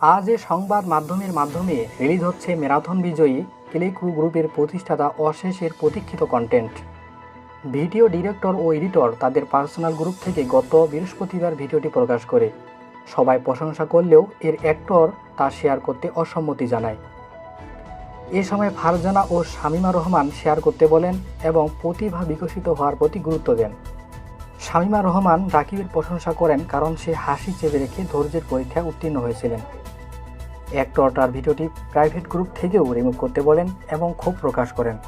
আজ এ সংবাদ মাধ্যমের মাধ্যমে রিলিজ হচ্ছে ম্যারাথন বিজয়ী কেলেকু গ্রুপের প্রতিষ্ঠাতা অশেষের প্রতীক্ষিত কন্টেন্ট ভিডিও ডিরেক্টর ও এডিটর তাদের পার্সোনাল গ্রুপ থেকে গত বৃহস্পতিবার ভিডিওটি প্রকাশ করে। সবাই প্রশংসা করলেও এর অ্যাক্টর তা শেয়ার করতে অসম্মতি জানায়। এ সময় ফারজানা ও শামিমা রহমান শেয়ার করতে বলেন এবং প্রতিভা বিকশিত হওয়ার প্রতি গুরুত্ব দেন। শামিমা রহমান রাকিবের প্রশংসা করেন কারণ সে হাসি চেপে রেখে ধৈর্যের পরীক্ষায় উত্তীর্ণ হয়েছিলেন। অ্যাক্টর তার ভিডিওটি প্রাইভেট গ্রুপ থেকেও রিমুভ করতে বলেন এবং ক্ষোভ প্রকাশ করেন।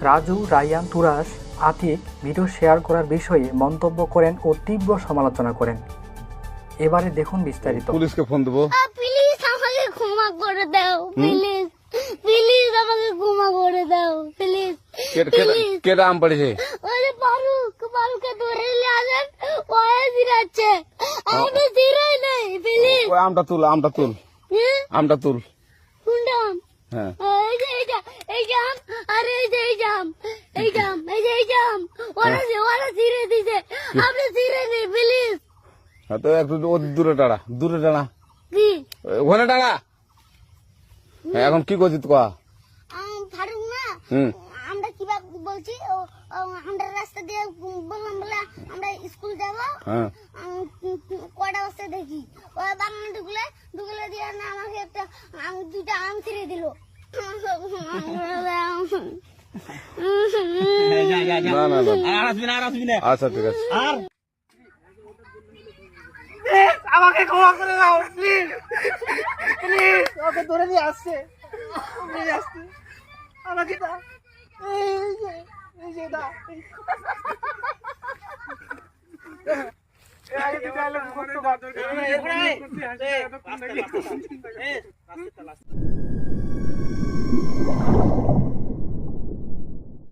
রাজু রায়ান তুরাস আতিক ভিডিও শেয়ার করার বিষয়ে মন্তব্য করেন ও তীব্র সমালোচনা করেন। এবারে দেখুন বিস্তারিত। পুলিশকে ফোন দেবো। প্লিজ আমাকে ক্ষমা করে দাও প্লিজ প্লিজ আমাকে ক্ষমা করে দাও প্লিজ কে- আম পড়েছে ওই যে ফারুক ফারুককে ধরে নিয়ে আসেন আমি জিরাই নাই প্লিজ ওই আমটা তুল আমটা তুল। আমটা তুল। কোনটা আম? হ্যাঁ। এই যে এইটা এই জাম আর এই যে এই জাম এই জাম এই যে এই জাম ওরা যে ওরা জিরে দিছে। আপনি জিরে নেই প্লিজ হ্যাঁ, তো একটু দূরে টাড়া দূরে টাড়া কি? ওখানে টাড়া হ্যাঁ, এখন কি করছিস কয়া। আম, ফারুক না। হুম। আমরা বলছি আমরা রাস্তা দিয়ে বললাম বলে আমরা স্কুল যাব হ্যাঁ কটা বস্তা দেখি ওই বাগানে ঢুকলে ঢুকলে দিয়ে না আমাকে একটা আম, দুটা আম ছিঁড়ে দিল না না না আচ্ছা ঠিক আছে আমাকে ক্ষমা করে দাও প্লিজ প্লিজ ওকে ধরে নিয়ে আসছে নিয়ে আসছে আমাকে দাও এই যে এই যে দাও এই আগে